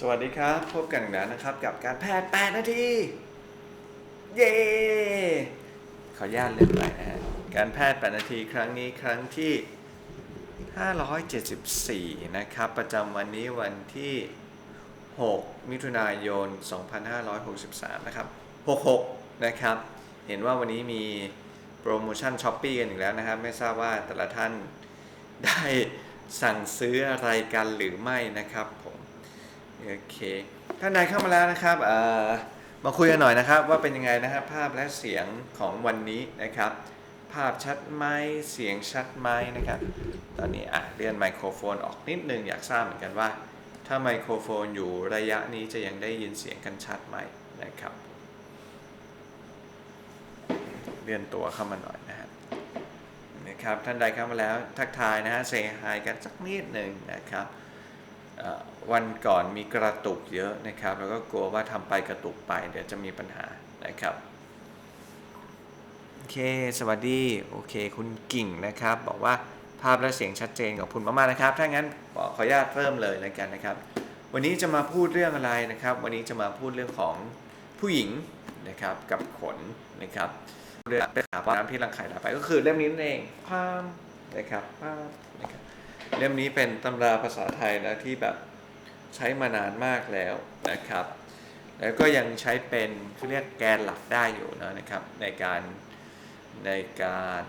สวัสดีครับ พบกันอีกแล้วนะครับ กับการแพทย์ 8 นาที เย้ขออนุญาตเล่นไปนะฮะการแพทย์ 8 นาทีครั้งนี้ครั้งที่ 574 นะครับ ประจำวันนี้วันที่ 6 มิถุนายน 2563 นะครับ 66 นะครับ เห็นว่าวันนี้มีโปรโมชั่นช้อปปี้กันอีกแล้วนะครับ ไม่ทราบว่าแต่ละท่านได้สั่งซื้ออะไรกันหรือไม่นะครับผม โอเคท่านใดเข้ามาแล้วนะครับมาคุยกันหน่อยนะครับ ว่าเป็นยังไงนะครับ ภาพและเสียงของวันนี้นะครับ ภาพชัดไหมเสียงชัดไหมนะครับ ตอนนี้อะเลื่อนไมโครโฟนออกนิดนึงอยากทราบเหมือนกันว่า ถ้าไมโครโฟนอยู่ระยะนี้จะยังได้ยินเสียงกันชัดไหมนะครับ เลื่อนตัวเข้ามาหน่อยนะครับนะครับท่านใดเข้ามาแล้วทักทายนะฮะเซฮายกันสักนิดหนึ่งนะครับ วันก่อนมีกระตุกเยอะนะครับ แล้วก็กลัวว่าทำไปกระตุกไป เดี๋ยวจะมีปัญหานะครับโอเค สวัสดี โอเค คุณกิ่งนะครับ บอกว่าภาพและเสียงชัดเจนกับคุณมากๆนะครับ ถ้างั้นขออนุญาตเริ่มเลยแล้วกันนะครับ วันนี้จะมาพูดเรื่องอะไรนะครับ วันนี้จะมาพูดเรื่องของผู้หญิงนะครับกับขนนะครับเรื่องเป็นหาว่าน้ำที่รังไข่ลาไปก็คือเล่มนี้นั่นเองพามนะครับพามนะครับ เล่มนี้เป็นตำราภาษาไทยนะที่แบบใช้มานานมากแล้วนะครับ แล้วก็ยังใช้เป็นเขาเรียกแกนหลักได้อยู่นะนะครับ ในการในการ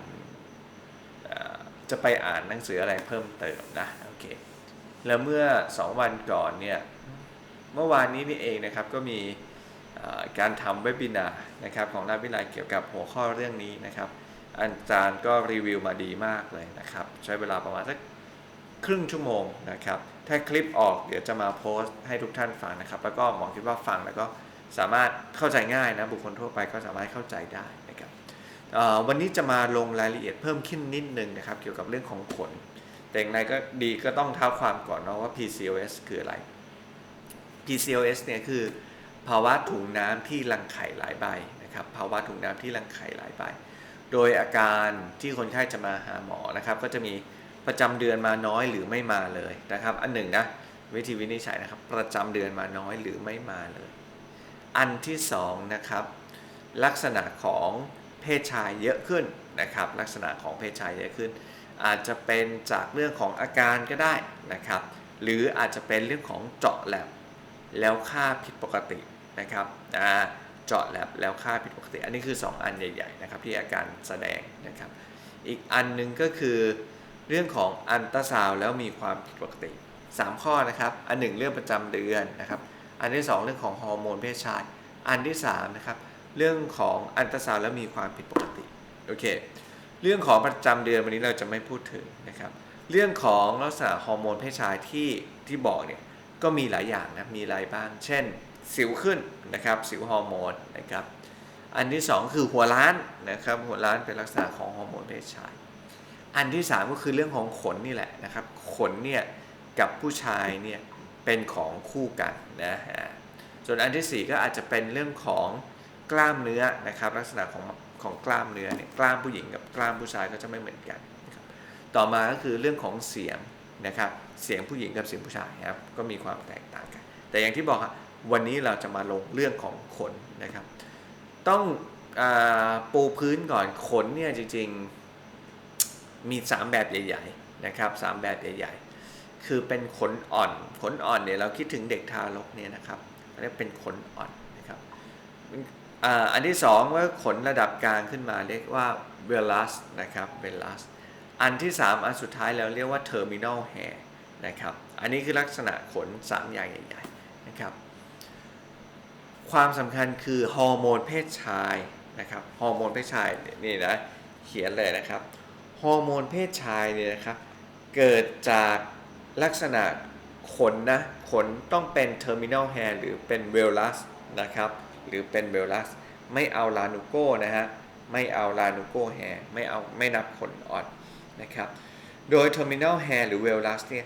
จะไปอ่านหนังสืออะไรเพิ่มเติมนะโอเคแล้วเมื่อ 2 วันก่อนเนี่ยเมื่อวานนี้นี่เองนะครับก็มีการทำเว็บบินาร์นะครับของราชวิทยาลัยเกี่ยวกับหัวข้อเรื่องนี้นะครับ อาจารย์ก็รีวิวมาดีมากเลยนะครับ ใช้เวลาประมาณสัก ครึ่งชั่วโมงนะครับ ถ้าคลิปออกเดี๋ยวจะมาโพสต์ให้ทุกท่านฟังนะครับ แล้วก็หมอคิดว่าฟังแล้วก็สามารถเข้าใจง่ายนะ บุคคลทั่วไปก็สามารถเข้าใจได้นะครับวันนี้จะมาลงรายละเอียดเพิ่มขึ้นนิดนึงนะครับ เกี่ยวกับเรื่องของขนแต่อย่างไรก็ดีก็ต้องเท้าความก่อนเนาะว่า PCOS คืออะไร PCOS เนี่ยคือภาวะถุงน้ำที่รังไข่หลายใบนะครับ ภาวะถุงน้ำที่รังไข่หลายใบ โดยอาการที่คนไข้จะมาหาหมอนะครับ ก็จะมี ประจำเดือนมาน้อยหรือไม่มาเลยนะครับ อันหนึ่งนะวิธีวินิจฉัยนะครับ ประจำเดือนมาน้อยหรือไม่มาเลย อันที่สองนะครับลักษณะของเพศชายเยอะขึ้นนะครับ ลักษณะของเพศชายเยอะขึ้น อาจจะเป็นจากเรื่องของอาการก็ได้นะครับ หรืออาจจะเป็นเรื่องของเจาะแลบแล้วค่าผิดปกตินะครับอ่าเจาะแลบแล้วค่าผิดปกติ อันนี้คือ 2 อันใหญ่ ๆ นะครับ ที่อาการแสดงนะครับ อีกอันหนึงก็คือ เรื่องของอันตราซาวแล้วมีความผิดปกติ 3 ข้อนะครับ อันหนึ่งเรื่องประจำเดือนนะครับ อันที่ 2 เรื่องของฮอร์โมนเพศชาย อันที่3นะครับเรื่องของอันตราซาวแล้วมีความผิดปกติโอเคเรื่องของประจำเดือนวันนี้เราจะไม่พูดถึงนะครับ เรื่องของลักษณะฮอร์โมนเพศชายที่ที่บอกเนี่ยก็มีหลายอย่างนะมีอะไรบ้าง เช่น สิวขึ้นนะครับสิวฮอร์โมนนะครับอันที่ 2 คือหัวล้านนะครับหัวล้านเป็นลักษณะของฮอร์โมนเพศชาย อันที่ 3 ก็คือเรื่องของขนนี่แหละนะครับ ขนเนี่ยกับผู้ชายเนี่ยเป็นของคู่กันนะฮะส่วนอันทีสี่ 4 ก็อาจจะเป็นเรื่องของกล้ามเนื้อนะครับ ลักษณะของของกล้ามเนื้อเนี่ยกล้ามผู้หญิงกับกล้ามผู้ชายก็จะไม่เหมือนกันนะครับต่อมาก็คือเรื่องของเสียงนะครับเสียงผู้หญิงกับเสียงผู้ชายครับก็มีความแตกต่างกัน แต่อย่างที่บอกครวันนี้เราจะมาลงเรื่องของขนนะครับ ต้องอปูพื้นก่อนขนเนี่ยจริงๆ มี 3 แบบใหญ่ๆนะครับสามแบบใหญ่ๆ คือเป็นขนอ่อน ขนอ่อนเนี่ยเราคิดถึงเด็กทารกเนี่ยนะครับเรียกเป็นขนอ่อนนะครับอันที่สองว่าขนระดับกลางขึ้นมาเรียกว่าเวลัสนะครับเวลัสอันที่ 3 อันสุดท้ายเราเรียกว่า terminal hair นะครับอันนี้คือลักษณะขน 3 อย่างใหญ่ๆนะครับความสำคัญคือฮอร์โมนเพศชายนะครับฮอร์โมนเพศชายนี่นะเขียนเลยนะครับ อร์โมนเพศชายเนี่ยนะครับเกิดจากลักษณะขนนะขนต้องเป็น terminal hair หรือเป็น vellus นะครับหรือเป็น vellus ไม่เอาลานูโก้นะฮะไม่เอาลานูโก้ hair ไม่เอาไม่นับขนอ่อนนะครับโดย terminal hair หรือ vellus เนี่ย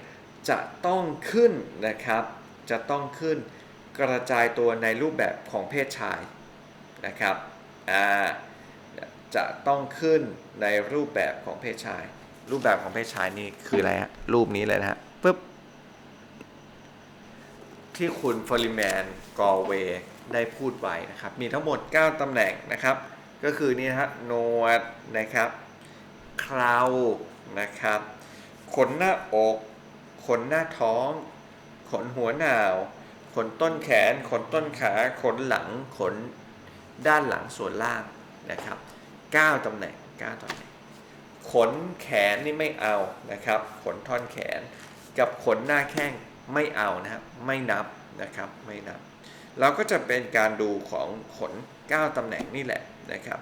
จะต้องขึ้นนะครับจะต้องขึ้นกระจายตัวในรูปแบบของเพศชายนะครับอ่า จะต้องขึ้นในรูปแบบของเพศชาย รูปแบบของเพศชายนี่คืออะไรฮะรูปนี้เลยนะฮะปึ๊บที่คุณฟอริแมนกอเวได้พูดไว้นะครับ มีทั้งหมด 9 ตำแหน่งนะครับ ก็คือนี่ฮะโนดนะครับคราวนะครับขนหน้าอกขนหน้าท้อง ขนหัวหนาว ขนต้นแขน ขนต้นขา ขนหลัง ขนด้านหลังส่วนล่างนะครับ 9ตำแหน่ง9ตำแหน่ง ขนแขนนี่ไม่เอานะครับ ขนท่อนแขนกับขนหน้าแข้งไม่เอานะครับไม่นับนะครับไม่นับ เราก็จะเป็นการดูของขน 9ตำแหน่งนี่แหละนะครับ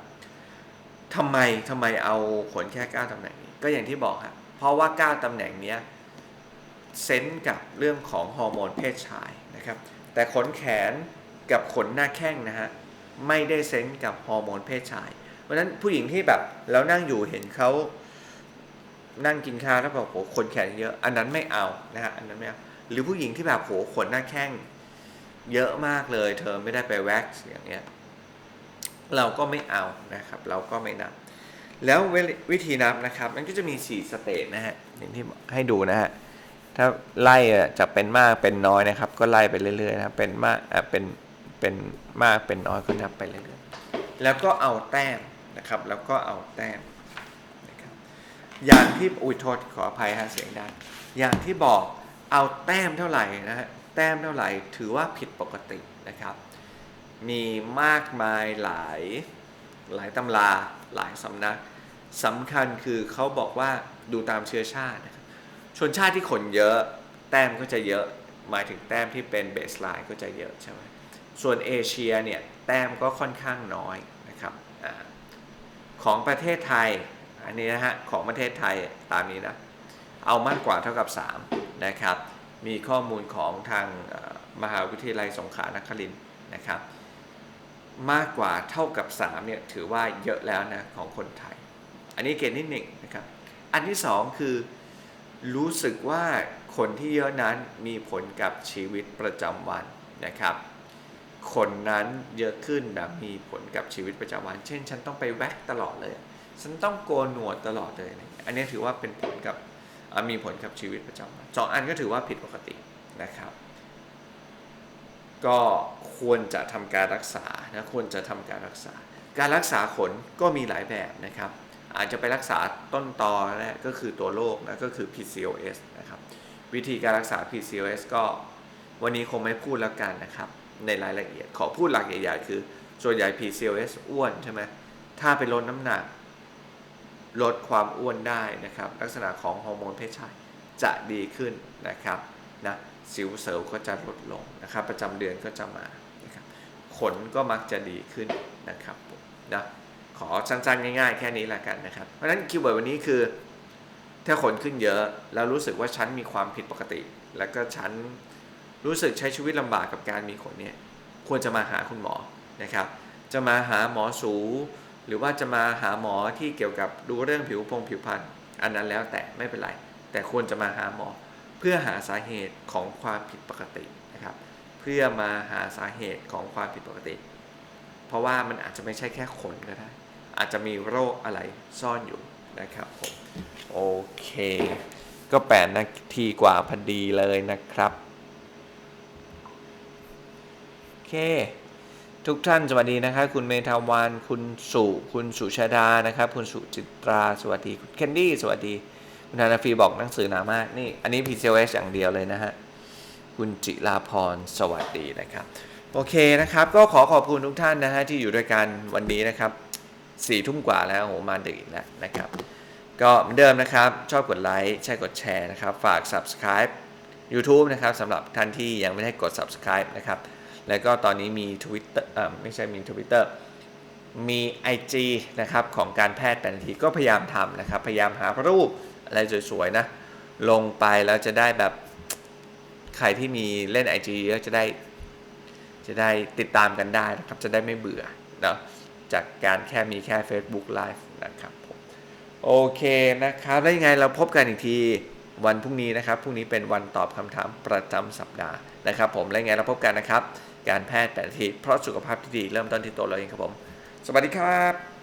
ทำไมทำไมเอาขนแค่ 9ตำแหน่งนี้ก็อย่างที่บอกครับเพราะว่า 9ตำแหน่งนี้เซนกับเรื่องของฮอร์โมนเพศชายนะครับ แต่ขนแขนกับขนหน้าแข้งนะฮะไม่ได้เซนกับฮอร์โมนเพศชาย เพราะนั้นผู้หญิงที่แบบแล้วนั่งอยู่เห็นเขานั่งกินข้าวแล้วแบบโหขนแขนเยอะ อันนั้นไม่เอานะฮะอันนั้นไม่เอาหรือผู้หญิงที่แบบโหขนหน้าแข้งเยอะมากเลย เธอไม่ได้ไปแว็กซ์อย่างเงี้ยเราก็ไม่เอานะครับ เราก็ไม่นับ แล้ววิธีนับนะครับ มันก็จะมี 4 สเตจนะฮะอย่างที่ให้ดูนะฮะถ้าไล่อะจากเป็นมากเป็นน้อยนะครับ ก็ไล่ไปเรื่อยๆนะเป็นมากอะเป็นเป็นมากเป็นน้อยก็นับไปเรื่อยๆแล้วก็เอาแต้ม นะครับ แล้วก็เอาแต้มนะครับอย่างที่อุ้ยโทษขออภัยฮะเสียงดังอย่างที่บอกเอาแต้มเท่าไหร่นะฮะแต้มเท่าไหร่ถือว่าผิดปกตินะครับ มีมากมายหลายหลายตำราหลายสำนักสำคัญคือเขาบอกว่าดูตามเชื้อชาตินะครับชนชาติที่ขนเยอะ แต้มก็จะเยอะหมายถึงแต้มที่เป็นเบสไลน์ก็จะเยอะใช่ไหมส่วนเอเชียเนี่ยแต้มก็ค่อนข้างน้อยนะครับอ่า ของประเทศไทย อันนี้นะฮะของประเทศไทยตามนี้นะ เอามากกว่าเท่ากับ 3 นะครับ มีข้อมูลของทางมหาวิทยาลัยสงขลานครินทร์นะครับ มากกว่าเท่ากับ3เนี่ยถือว่าเยอะแล้วนะของคนไทย อันนี้เกณฑ์ที่หนึ่งนะครับ อันที่ 2 คือรู้สึกว่าคนที่เยอะนั้นมีผลกับชีวิตประจำวันนะครับ คนนั้นเยอะขึ้นแบบมีผลกับชีวิตประจำวัน เช่น ฉันต้องไปแว็กตลอดเลย ฉันต้องโกนหนวดตลอดเลย อันนี้ถือว่าเป็นผลกับมีผลกับชีวิตประจำวันสองอันก็ถือว่าผิดปกตินะครับ ก็ควรจะทำการรักษานะควรจะทำการรักษา การรักษาขนก็มีหลายแบบนะครับ อาจจะไปรักษาต้นตอแรกก็คือตัวโรคนะก็คือ PCOS นะครับวิธีการรักษา PCOS ก็วันนี้คงไม่พูดแล้วกันนะครับ ในรายละเอียด ขอพูดหลักใหญ่ๆ คือส่วนใหญ่ PCOS อ้วนใช่ไหมถ้าไปลดน้ำหนัก ลดความอ้วนได้นะครับ ลักษณะของฮอร์โมนเพศชายจะดีขึ้นนะครับนะสิวเซลล์ก็จะลดลงนะครับ ประจำเดือนก็จะมานะครับขนก็มักจะดีขึ้นนะครับนะขอสั้นๆง่ายๆ แค่นี้ละกันนะครับ เพราะฉะนั้นคีย์เวิร์ดวันนี้คือ ถ้าขนขึ้นเยอะ แล้วรู้สึกว่าฉันมีความผิดปกติ แล้วก็ฉัน รู้สึกใช้ชีวิตลำบากกับการมีขนเนี่ยควรจะมาหาคุณหมอนะครับ จะมาหาหมอสู หรือว่าจะมาหาหมอที่เกี่ยวกับดูเรื่องผิวพงผิวพรรณอันนั้นแล้วแต่ไม่เป็นไร แต่ควรจะมาหาหมอ เพื่อหาสาเหตุของความผิดปกตินะครับ เพื่อมาหาสาเหตุของความผิดปกติ เพราะว่ามันอาจจะไม่ใช่แค่ขนก็ได้ อาจจะมีโรคอะไรซ่อนอยู่นะครับผมโอเค ก็แปดนาทีกว่าพอดีเลยนะครับ โอ เค ทุกท่านสวัสดีนะครับ คุณเมธาวันคุณสุคุณสุชาดานะครับ คุณสุจิตราสวัสดีคุณแคนดี้สวัสดี คุณธนาฟีบอกหนังสือหนามากนี่ อันนี้ PCOS อย่างเดียวเลยนะฮะคุณจิราพรสวัสดีนะครับ โอเคนะครับ ก็ขอขอบคุณทุกท่านนะฮะที่อยู่ด้วยกันวันนี้นะครับสี่ทุ่มกว่าแล้วโหมาดึกอีกแล้วนะครับ ก็เหมือนเดิมนะครับ ชอบกดไลค์ใช่กดแชร์นะครับ ฝาก subscribe YouTube นะครับสำหรับท่านที่ยังไม่ได้กด subscribe นะครับ แล้วก็ตอนนี้มี Twitter เออไม่ใช่มี Twitter มี IG นะครับของการแพทย์แปดนทีก็พยายามทำนะครับ พยายามหารูปอะไรสวยๆนะ ลงไปแล้วจะได้แบบใครที่มีเล่น IG ก็จะได้ จะได้ติดตามกันได้นะครับ จะได้ไม่เบื่อเนาะจากการแค่มีแค่ Facebook Live นะครับผมโอเคนะครับแล้วยังไงเราพบกันอีกทีวันพรุ่งนี้นะครับพรุ่งนี้เป็นวันตอบคำถามประจำสัปดาห์นะครับ ผมแล้วยังไงเราพบกันนะครับ การแพทย์แปดนาทีเพราะสุขภาพที่ดีเริ่มต้นที่ตัวเราเองครับผม สวัสดีครับ